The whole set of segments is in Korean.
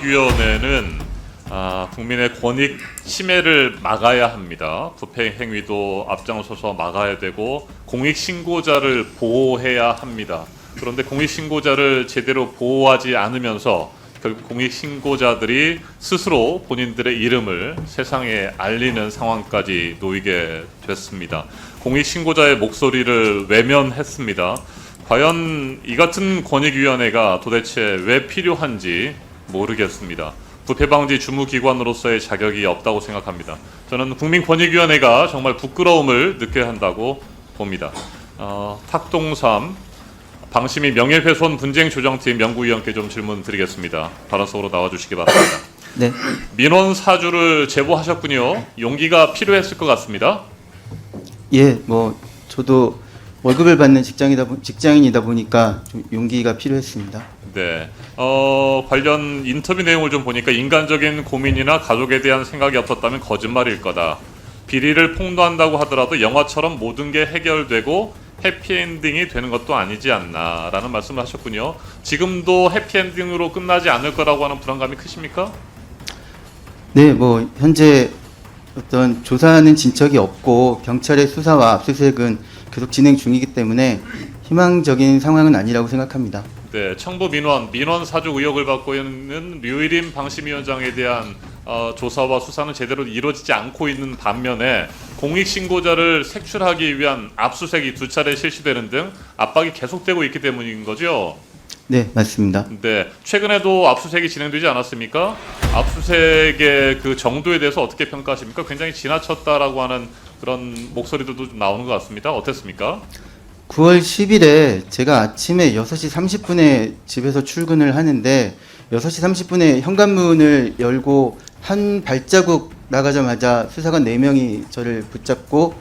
위원회는 아, 국민의 권익 침해를 막아야 합니다. 부패 행위도 앞장서서 막아야 되고 공익 신고자를 보호해야 합니다. 그런데 공익 신고자를 제대로 보호하지 않으면서 결국 공익 신고자들이 스스로 본인들의 이름을 세상에 알리는 상황까지 놓이게 됐습니다. 공익 신고자의 목소리를 외면했습니다. 과연 이 같은 권익위원회가 도대체 왜 필요한지 모르겠습니다. 부패방지 주무기관으로서의 자격이 없다고 생각합니다. 저는 국민권익위원회가 정말 부끄러움을 느껴야 한다고 봅니다. 어, 탁동삼 방심이 명예훼손 분쟁 조정팀 연구위원께 좀 질문 드리겠습니다. 발언 속으로 나와주시기 바랍니다. 네, 민원 사주를 제보하셨군요. 용기가 필요했을 것 같습니다. 예, 뭐 저도 월급을 받는 직장이다 보- 직장인이다 보니까 좀 용기가 필요했습니다. 네. 어, 관련 인터뷰 내용을 좀 보니까 인간적인 고민이나 가족에 대한 생각이 없었다면 거짓말일 거다. 비리를 폭로한다고 하더라도 영화처럼 모든 게 해결되고 해피엔딩이 되는 것도 아니지 않나라는 말씀을 하셨군요. 지금도 해피엔딩으로 끝나지 않을 거라고 하는 불안감이 크십니까? 네, 뭐 현재 어떤 조사하는 진척이 없고 경찰의 수사와 압수수색은 계속 진행 중이기 때문에 희망적인 상황은 아니라고 생각합니다. 네, 청부 민원, 민원 사주 의혹을 받고 있는 류일임 방심위원장에 대한 어, 조사와 수사는 제대로 이루어지지 않고 있는 반면에 공익 신고자를 색출하기 위한 압수색이 두 차례 실시되는 등 압박이 계속되고 있기 때문인 거죠. 네, 맞습니다. 네, 최근에도 압수색이 진행되지 않았습니까? 압수색의 그 정도에 대해서 어떻게 평가하십니까? 굉장히 지나쳤다라고 하는 그런 목소리들도 좀 나오는 것 같습니다. 어땠습니까? 9월 10일에 제가 아침에 6시 30분에 집에서 출근을 하는데 6시 30분에 현관문을 열고 한 발자국 나가자마자 수사관 4명이 저를 붙잡고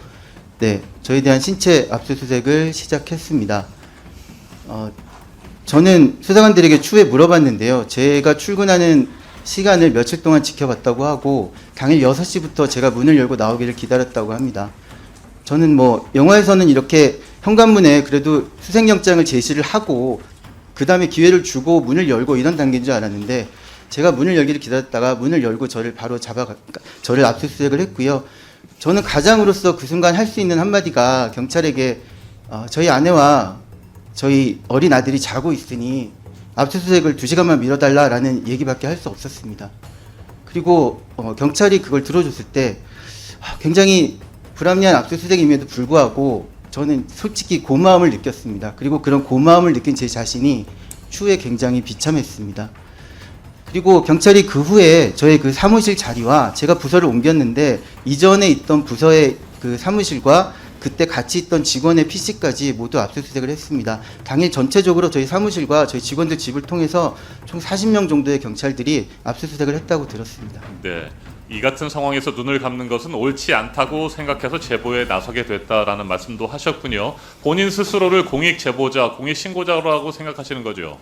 네, 저에 대한 신체 압수수색을 시작했습니다. 어, 저는 수사관들에게 추후에 물어봤는데요. 제가 출근하는 시간을 며칠 동안 지켜봤다고 하고 당일 6시부터 제가 문을 열고 나오기를 기다렸다고 합니다. 저는 뭐 영화에서는 이렇게 현관문에 그래도 수색영장을 제시를 하고 그 다음에 기회를 주고 문을 열고 이런 단계인 줄 알았는데 제가 문을 열기를 기다렸다가 문을 열고 저를 바로 잡아 저를 압수수색을 했고요. 저는 가장으로서 그 순간 할 수 있는 한마디가 경찰에게 어, 저희 아내와 저희 어린 아들이 자고 있으니 압수수색을 두 시간만 미뤄달라라는 얘기밖에 할 수 없었습니다. 그리고 어, 경찰이 그걸 들어줬을 때 아, 굉장히 불합리한 압수수색임에도 불구하고 저는 솔직히 고마움을 느꼈습니다. 그리고 그런 고마움을 느낀 제 자신이 추후에 굉장히 비참했습니다. 그리고 경찰이 그 후에 저의 그 사무실 자리와 제가 부서를 옮겼는데 이전에 있던 부서의 그 사무실과 그때 같이 있던 직원의 PC까지 모두 압수수색을 했습니다. 당일 전체적으로 저희 사무실과 저희 직원들 집을 통해서 총 40명 정도의 경찰들이 압수수색을 했다고 들었습니다. 네. 이 같은 상황에서 눈을 감는 것은 옳지 않다고 생각해서 제보에 나서게 됐다라는 말씀도 하셨군요. 본인 스스로를 공익 제보자, 공익 신고자라고 생각하시는 거죠?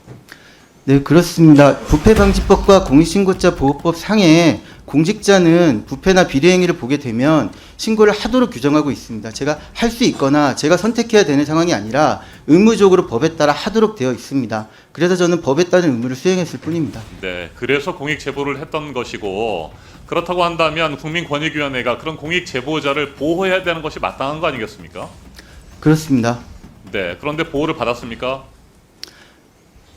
네, 그렇습니다. 부패방지법과 공익신고자 보호법 상에 공직자는 부패나 비리 행위를 보게 되면 신고를 하도록 규정하고 있습니다. 제가 할 수 있거나 제가 선택해야 되는 상황이 아니라 의무적으로 법에 따라 하도록 되어 있습니다. 그래서 저는 법에 따른 의무를 수행했을 뿐입니다. 네. 그래서 공익 제보를 했던 것이고 그렇다고 한다면 국민권익위원회가 그런 공익 제보자를 보호해야 되는 것이 마땅한 거 아니겠습니까? 그렇습니다. 네. 그런데 보호를 받았습니까?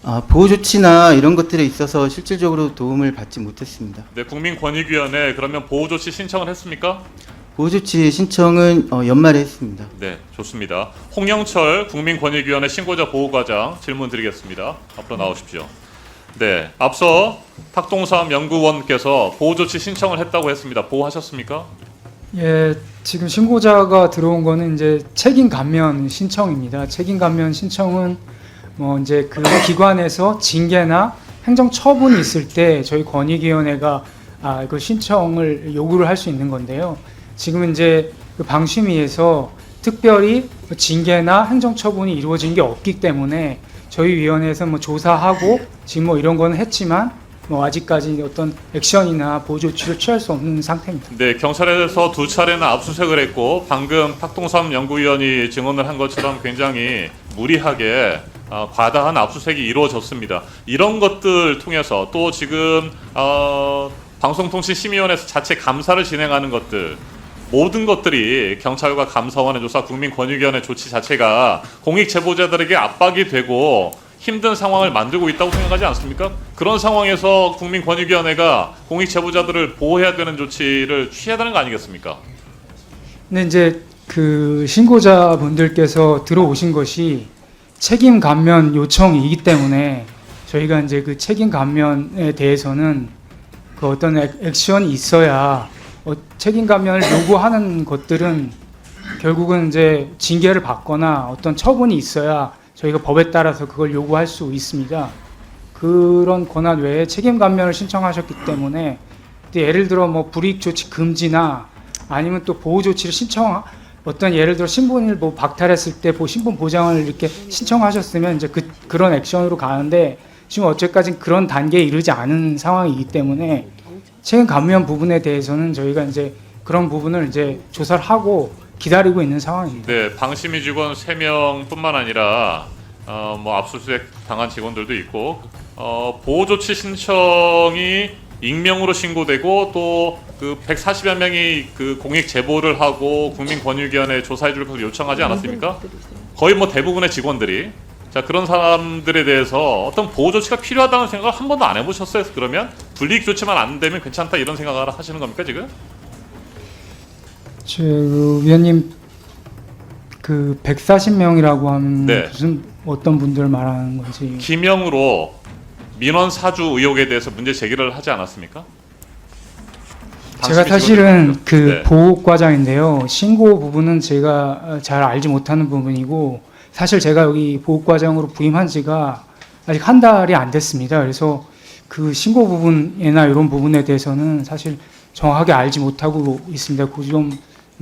아, 보호 조치나 이런 것들에 있어서 실질적으로 도움을 받지 못했습니다. 네. 국민권익위원회 그러면 보호 조치 신청을 했습니까? 보호 조치 신청은 어, 연말에 했습니다. 네, 좋습니다. 홍영철 국민권익위원회 신고자 보호과장 질문 드리겠습니다. 앞으로 나오십시오. 네, 앞서 탁동삼 연구원께서 보호 조치 신청을 했다고 했습니다. 보호하셨습니까? 예, 지금 신고자가 들어온 거는 이제 책임 감면 신청입니다. 책임 감면 신청은 뭐 이제 그 기관에서 징계나 행정 처분이 있을 때 저희 권익위원회가 아, 그 신청을 요구를 할 수 있는 건데요. 지금 이제 그 방심위에서 특별히 그 징계나 행정 처분이 이루어진 게 없기 때문에 저희 위원회에서 뭐 조사하고 지금 뭐 이런 거는 했지만 뭐 아직까지 어떤 액션이나 보호 조치를 취할 수 없는 상태입니다. 네, 경찰에서 두 차례나 압수수색을 했고 방금 박동삼 연구위원이 증언을 한 것처럼 굉장히 무리하게 어, 과다한 압수수색이 이루어졌습니다. 이런 것들 통해서 또 지금 어, 방송통신심의위원회에서 자체 감사를 진행하는 것들 모든 것들이 경찰과 감사원의 조사, 국민권익위원회 조치 자체가 공익 제보자들에게 압박이 되고 힘든 상황을 만들고 있다고 생각하지 않습니까? 그런 상황에서 국민권익위원회가 공익 제보자들을 보호해야 되는 조치를 취해야 되는 거 아니겠습니까? 근데 이제 그 신고자분들께서 들어오신 것이 책임 감면 요청이기 때문에 저희가 이제 그 책임 감면에 대해서는 그 어떤 액- 액션이 있어야 어, 책임 감면을 요구하는 것들은 결국은 이제 징계를 받거나 어떤 처분이 있어야 저희가 법에 따라서 그걸 요구할 수 있습니다. 그런 권한 외에 책임 감면을 신청하셨기 때문에 예를 들어 뭐 불이익 조치 금지나 아니면 또 보호 조치를 신청 어떤 예를 들어 신분을 뭐 박탈했을 때 보- 신분 보장을 이렇게 신청하셨으면 이제 그 그런 액션으로 가는데 지금 어제까지 그런 단계에 이르지 않은 상황이기 때문에 책임 감면 부분에 대해서는 저희가 이제 그런 부분을 이제 조사를 하고 기다리고 있는 상황입니다. 네, 방심위 직원 3명뿐만 아니라 어, 뭐 압수수색 당한 직원들도 있고 어, 보호 조치 신청이 익명으로 신고되고 또 그 140여 명이 그 공익 제보를 하고 국민권익위원회 조사해 줄 것을 요청하지 않았습니까? 거의 뭐 대부분의 직원들이 자 그런 사람들에 대해서 어떤 보호 조치가 필요하다는 생각을 한 번도 안 해보셨어요? 그러면 불이익 조치만 안 되면 괜찮다 이런 생각을 하시는 겁니까 지금? 그 위원님 그 140명이라고 하면 네. 무슨 어떤 분들 말하는 건지 기명으로 민원 사주 의혹에 대해서 문제 제기를 하지 않았습니까? 제가 당신이 사실은. 그 네. 보호과장인데요. 신고 부분은 제가 어, 잘 알지 못하는 부분이고 사실 제가 여기 보호과장으로 부임한 지가 아직 한 달이 안 됐습니다. 그래서 그 신고 부분이나 이런 부분에 대해서는 사실 정확하게 알지 못하고 있습니다. 그좀 좀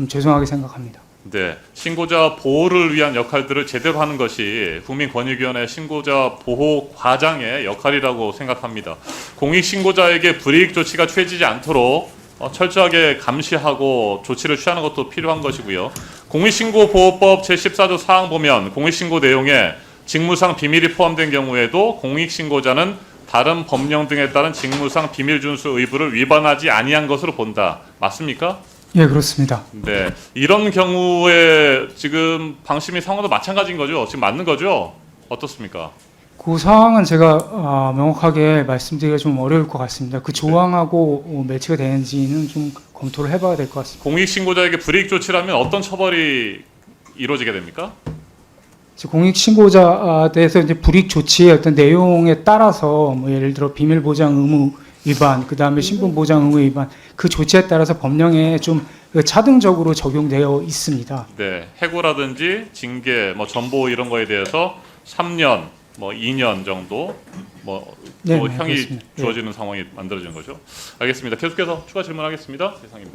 죄송하게 생각합니다. 네, 신고자 보호를 위한 역할들을 제대로 하는 것이 국민권익위원회 신고자 보호 과장의 역할이라고 생각합니다. 공익 신고자에게 불이익 조치가 취해지지 않도록 어, 철저하게 감시하고 조치를 취하는 것도 필요한 것이고요. 공익신고보호법 제14조 사항 보면 공익신고 내용에 직무상 비밀이 포함된 경우에도 공익신고자는 다른 법령 등에 따른 직무상 비밀 준수 의무를 위반하지 아니한 것으로 본다. 맞습니까? 예, 그렇습니다. 네, 이런 경우에 지금 방심위 상황도 마찬가지인 거죠? 지금 맞는 거죠? 어떻습니까? 그 사항은 제가 아, 명확하게 말씀드리기가 좀 어려울 것 같습니다. 그 조항하고 어, 매치가 되는지는 좀 검토를 해봐야 될 것 같습니다. 공익 신고자에게 불이익 조치라면 어떤 처벌이 이루어지게 됩니까? 이제 공익 신고자에 대해서 이제 불이익 조치의 어떤 내용에 따라서 뭐 예를 들어 비밀 보장 의무 위반, 그 다음에 신분 보장 의무 위반 그 조치에 따라서 법령에 좀그 차등적으로 적용되어 있습니다. 네, 해고라든지 징계, 뭐 전보 이런 거에 대해서 3년, 뭐 2년 정도 뭐, 네, 뭐 네, 형이 그렇습니다. 네. 주어지는 상황이 만들어진 거죠. 알겠습니다. 계속해서 추가 질문하겠습니다. 이상입니다.